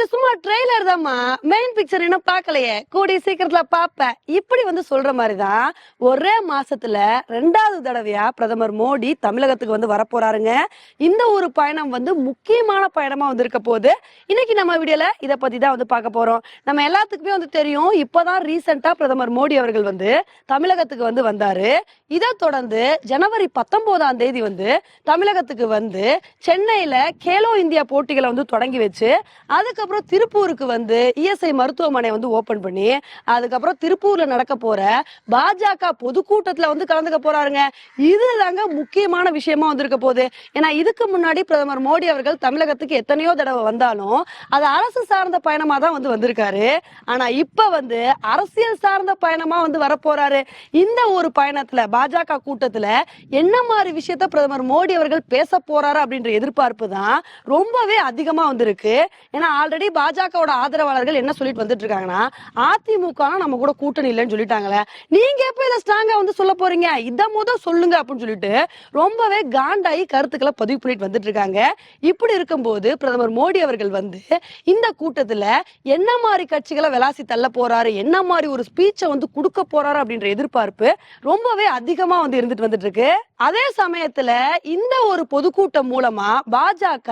இது சும்மா ட்ரெய்லர் தாம்மா மெயின் பிக்சர் இன்னும் பார்க்கலையே. கூடிய சீக்கிரத்துல பாப்பேன் இப்படி வந்து சொல்ற மாதிரிதான் ஒரே மாசத்துல ரெண்டாவது தடவையா பிரதமர் மோடி தமிழகத்துக்கு வந்து வரப்போறாருங்க. இந்த ஒரு பயணம் வந்து முக்கியமான பயணமா வந்து இருக்க போகுது. இன்னைக்கு நம்ம வீடியோல இதை பத்தி தான் வந்து பார்க்க போறோம். நம்ம எல்லாத்துக்குமே வந்து தெரியும் இப்பதான் ரீசெண்டா பிரதமர் மோடி அவர்கள் வந்து தமிழகத்துக்கு வந்து வந்தாரு. இதை தொடர்ந்து ஜனவரி பத்தொன்பதாம் தேதி வந்து தமிழகத்துக்கு வந்து சென்னையில கேலோ இந்தியா போட்டிகளை வந்து தொடங்கி வச்சு அதுக்கப்புறம் திருப்பூருக்கு வந்து இஎஸ்ஐ மருத்துவமனை வந்து ஓபன் பண்ணி அதுக்கப்புறம் திருப்பூர்ல நடக்க போற பாஜக பொதுக்கூட்டத்துல வந்து கலந்துக்க போறாருங்க. இதுதாங்க முக்கியமான விஷயமா வந்திருக்க போகுது. ஏன்னா இதுக்கு முன்னாடி பிரதமர் மோடி அவர்கள் தமிழகத்துக்கு எத்தனையோ தடவை வந்தாலும் அது அரசு சார்ந்த பயணமா தான் வந்து வந்திருக்காரு. ஆனா இப்ப வந்து அரசியல் சார்ந்த பயணமா வந்து வரப்போறாரு. இந்த ஒரு பயணத்துல பாஜக கூட்டத்துல என்ன மாதிரி விஷயத்த பிரதமர் மோடி அவர்கள் பேச போறாரு அப்படின்ற எதிர்பார்ப்பு தான் ரொம்பவே அதிகமா வந்திருக்கு. ஏன்னா ஆல்ரெடி பாஜகவோட ஆதரவாளர்கள் என்ன சொல்லிட்டு வந்துட்டு இருக்காங்கன்னா அதிமுக நம்ம கூட கூட்டணி இல்லைன்னு சொல்லிட்டாங்களே. நீங்க எப்ப இதை ஸ்ட்ராங்கா வந்து சொல்ல போறீங்க? இத முத சொல்லுங்க அப்படின்னு சொல்லிட்டு ரொம்பவே காண்டாயி கருத்துக்களை பதிவு பண்ணிட்டு வந்துட்டு இருக்காங்க இப்படி இருக்கும்போது பிரதமர் மோடி அவர்கள் வந்து இந்த கூட்டத்துல என்ன மாதிரி கட்சிகளை விளாசி தள்ள போறாரு என்ன மாதிரி ஒரு ஸ்பீச்சை வந்து கொடுக்க போறாரு அப்படின்ற எதிர்பார்ப்பு ரொம்பவே அதிகமா வந்து இருந்துட்டு வந்துட்டு இருக்கு அதே சமயத்துல இந்த ஒரு பொதுக்கூட்டம் மூலமா பாஜக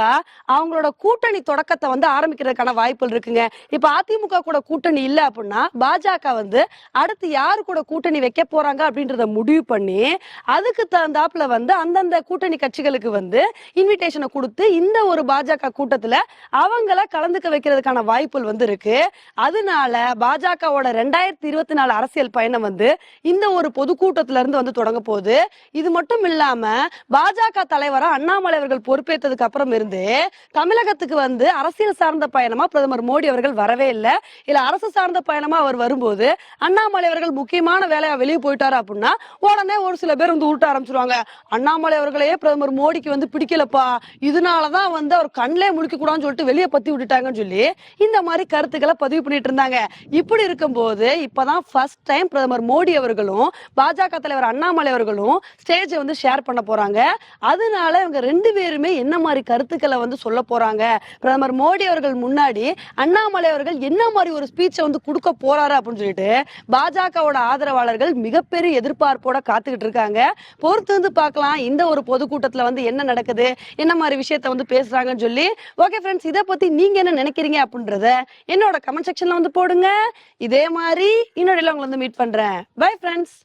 அவங்களோட கூட்டணி தொடக்கத்தை வந்து ஆரம்பிக்கிறதுக்கான வாய்ப்புகள் இருக்குங்க. இப்ப அதிமுக கூட கூட்டணி இல்ல அப்படின்னா பாஜக வந்து அடுத்து யாரு கூட கூட்டணி வைக்க போறாங்க அப்படின்றத முடிவு பண்ணி அதுக்கு தகுந்தாப்புல வந்து அந்தந்த கூட்டணி கட்சிகளுக்கு வந்து இன்விடேஷனை கொடுத்து இந்த ஒரு பாஜக கூட்டத்துல அவங்கள கலந்துக்க வைக்கிறதுக்கான வாய்ப்புகள் வந்து இருக்கு. அதனால பாஜகவோட ரெண்டாயிரத்தி இருபத்தி நாலு அரசியல் பயணம் வந்து இந்த ஒரு பொதுக்கூட்டத்துல இருந்து வந்து தொடங்க போகுது. இது மட்டும் இல்லாம பாஜக தலைவரா அண்ணாமலை அவர்கள் பொறுப்பேற்றதுக்கு அப்புறம் இருந்து தமிழகத்துக்கு வந்து அரசியல் சார்ந்த பயணமா பிரதமர் மோடி அவர்கள் வரவே இல்லை. இல்ல அரசு சார்ந்த பயணமா அவர் வரும்போது அண்ணாமலை அவர்கள் முக்கியமான வேலையா வெளியே போயிட்டாரு அப்படின்னா உடனே ஒரு சில பேர் வந்து உருட்ட ஆரம்பிச்சிருவாங்க. அண்ணாமலை அவர்களையே பிரதமர் மோடிக்கு வந்து பிடிக்கலப்பா. இதனாலதான் வந்து அவர் கண்ணிலே முழிக்க கூடாதுன்னு சொல்லிட்டு வெளியே பத்தி விட்டுட்டாங்கன்னு சொல்லி இந்த மாதிரி கருத்துக்களை பதிவு பண்ணிட்டு இருந்தாங்க. இப்படி இருக்கும்போது இப்பதான் ஃபர்ஸ்ட் டைம் பிரதமர் மோடி அவர்களும் பாஜக தலைவர் அண்ணாமலை அவர்களும் ஸ்டேஜை வந்து ஷேர் பண்ண போறாங்க. அதனால இவங்க ரெண்டு பேருமே என்ன மாதிரி கருத்துக்களை வந்து சொல்ல போறாங்க? பிரதமர் மோடி அவர்கள் முன்னாடி அண்ணாமலை அவர்கள் என்ன மாதிரி ஒரு ஸ்பீச்சை வந்து கொடுக்க போறாரு அப்படின்னு சொல்லிட்டு பாஜகவோட ஆதரவாளர்கள் மிகப்பெரிய எதிர்பார்ப்போட காத்துக்கிட்டு இருக்காங்க. பொறுத்து வந்து பார்க்கலாம். இந்த ஒரு பொதுக்கூட்டத்துல வந்து என்ன நடக்குது? என்ன மாதிரி விஷயத்த வந்து பேசுறாங்கன்னு சொல்லி. ஓகே ஃப்ரெண்ட்ஸ் இதை பத்தி நீங்க என்ன நினைக்கிறீங்க அப்படின்றத என்னோட கமெண்ட் செக்ஷன்ல வந்து போடுங்க. இதே மாதிரி இன்னொரு உங்களை வந்து மீட் பண்றேன். Bye friends